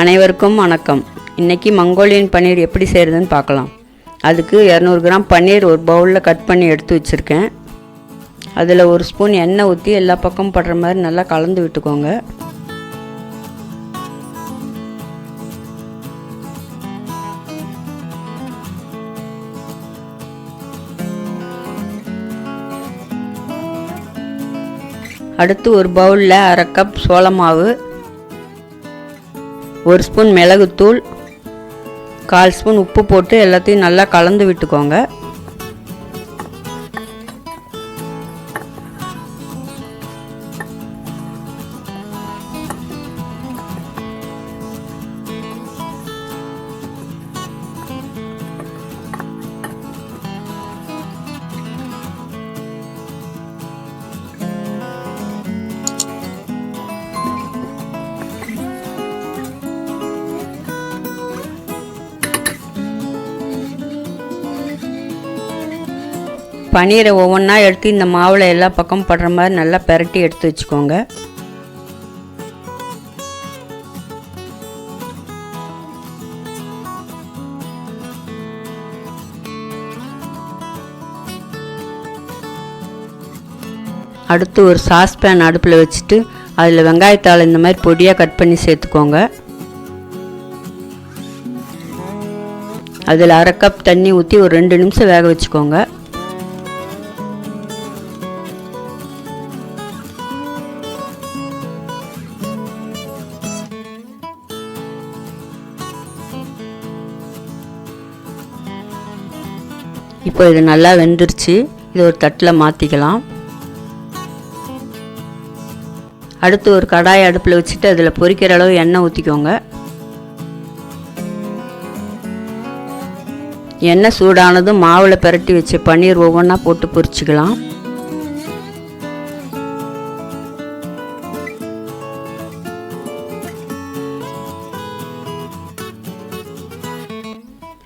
அனைவருக்கும் வணக்கம். இன்றைக்கி மங்கோலியன் பன்னீர் எப்படி செய்கிறதுன்னு பார்க்கலாம். அதுக்கு இரநூறு கிராம் பன்னீர் ஒரு பவுலில் கட் பண்ணி எடுத்து வச்சுருக்கேன். அதில் ஒரு ஸ்பூன் எண்ணெய் ஊற்றி எல்லா பக்கமும் படுற மாதிரி நல்லா கலந்து விட்டுக்கோங்க. அடுத்து ஒரு பவுலில் அரை கப் சோளமாவு ஒரு ஸ்பூன் மிளகுத்தூள் கால் ஸ்பூன் உப்பு போட்டு எல்லாத்தையும் நல்லா கலந்து விட்டுக்கோங்க. பன்னீரை ஒவ்வொன்றா எடுத்து இந்த மாவில் எல்லா பக்கமும் படுற மாதிரி நல்லா பெரட்டி எடுத்து வச்சுக்கோங்க. அடுத்து ஒரு சாஸ்பேன் அடுப்பில் வச்சுட்டு அதில் வெங்காயத்தாள் இந்த மாதிரி பொடியாக கட் பண்ணி சேர்த்துக்கோங்க. அதில் அரை கப் தண்ணி ஊற்றி ஒரு ரெண்டு நிமிஷம் வேக வச்சுக்கோங்க. இப்போ இது நல்லா வெந்துருச்சு. இது ஒரு தட்டில் மாற்றிக்கலாம் அடுத்து ஒரு கடாய் அடுப்பில் வச்சுட்டு அதில் பொரிக்கிற அளவு எண்ணெய் ஊற்றிக்கோங்க. எண்ணெய் சூடானதும் மாவில் பிரட்டி வச்ச பன்னீர் ஒவ்வொன்றா போட்டு பொரிச்சிக்கலாம்.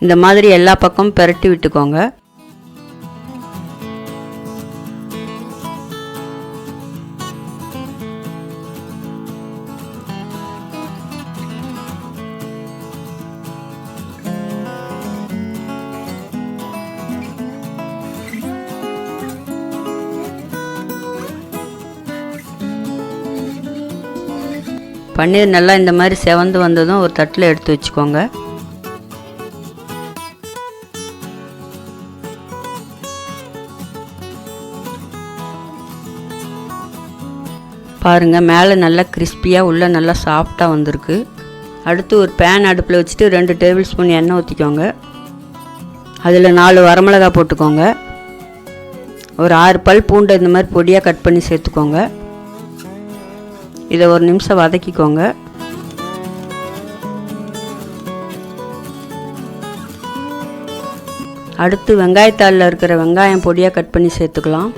இந்த மாதிரி எல்லா பக்கமும் பிரட்டி விட்டுக்கோங்க. பன்னீர் நல்லா இந்த மாதிரி செவந்து வந்ததும் ஒரு தட்டில் எடுத்து வச்சுக்கோங்க. பாருங்கள் மேலே நல்லா கிறிஸ்பியாக உள்ளே நல்லா சாஃப்டாக வந்திருக்கு. அடுத்து ஒரு பேன் அடுப்பில் வச்சுட்டு ரெண்டு டேபிள் ஸ்பூன் எண்ணெய் ஊற்றிக்கோங்க அதில் நாலு வரமிளகா போட்டுக்கோங்க. ஒரு ஆறு பல் பூண்டை இந்த மாதிரி பொடியாக கட் பண்ணி சேர்த்துக்கோங்க. இதை ஒரு நிமிஷம் வதக்கிக்கோங்க. அடுத்து வெங்காயத்தாளில் இருக்கிற வெங்காயம் பொடியாக கட் பண்ணி சேர்த்துக்கலாம்.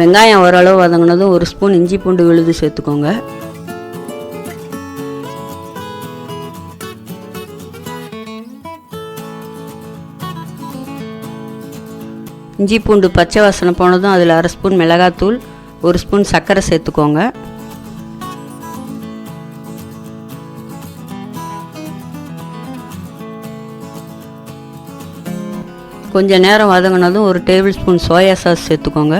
வெங்காயம் ஓரளவு வதங்கினதும் ஒரு ஸ்பூன் இஞ்சி பூண்டு விழுது சேர்த்துக்கோங்க. இஞ்சி பூண்டு பச்சை வாசனை போனதும் அதில் அரை ஸ்பூன் மிளகாத்தூள் ஒரு ஸ்பூன் சர்க்கரை சேர்த்துக்கோங்க. கொஞ்சம் நேரம் வதங்கினதும் ஒரு டேபிள் ஸ்பூன் சோயா சாஸ் சேர்த்துக்கோங்க.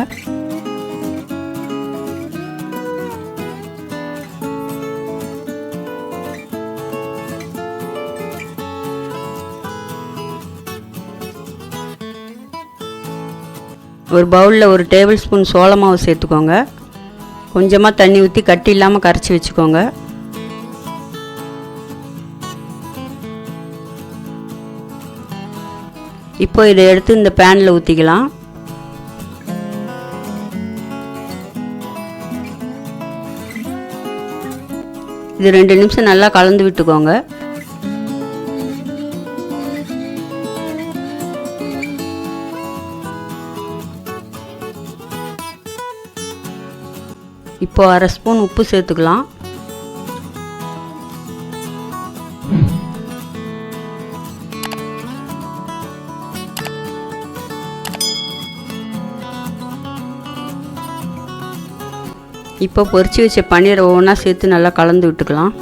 ஒரு பவுலில் ஒரு டேபிள் ஸ்பூன் சோள மாவு சேர்த்துக்கோங்க. கொஞ்சமாக தண்ணி ஊற்றி கட்டி இல்லாமல் கரைச்சி வச்சுக்கோங்க. இப்போ இதை எடுத்து இந்த பேனில் ஊற்றிக்கலாம் இது ரெண்டு நிமிஷம் நல்லா கலந்து விட்டுக்கோங்க. இப்போ அரை ஸ்பூன் உப்பு சேர்த்துக்கலாம். இப்போ பொறிச்சு வச்ச பன்னீரை ஒவ்வொன்றா சேர்த்து நல்லா கலந்து விட்டுக்கலாம்.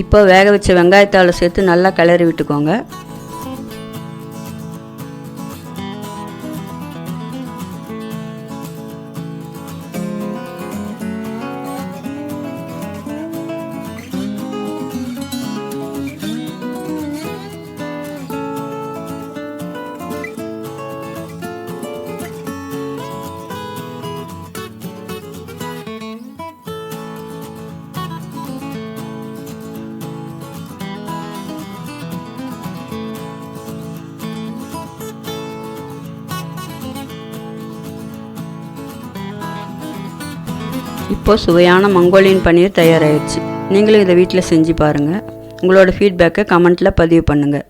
இப்போ வேக வச்ச வெங்காயத்தால் சேர்த்து நல்லா கிளறி விட்டுக்கோங்க. இப்போது சுவையான மங்கோலியன் பன்னீர் தயாராகிடுச்சு நீங்களும் இதை வீட்டில் செஞ்சு பாருங்கள் உங்களோட ஃபீட்பேக்கை கமெண்ட்டில் பதிவு பண்ணுங்கள்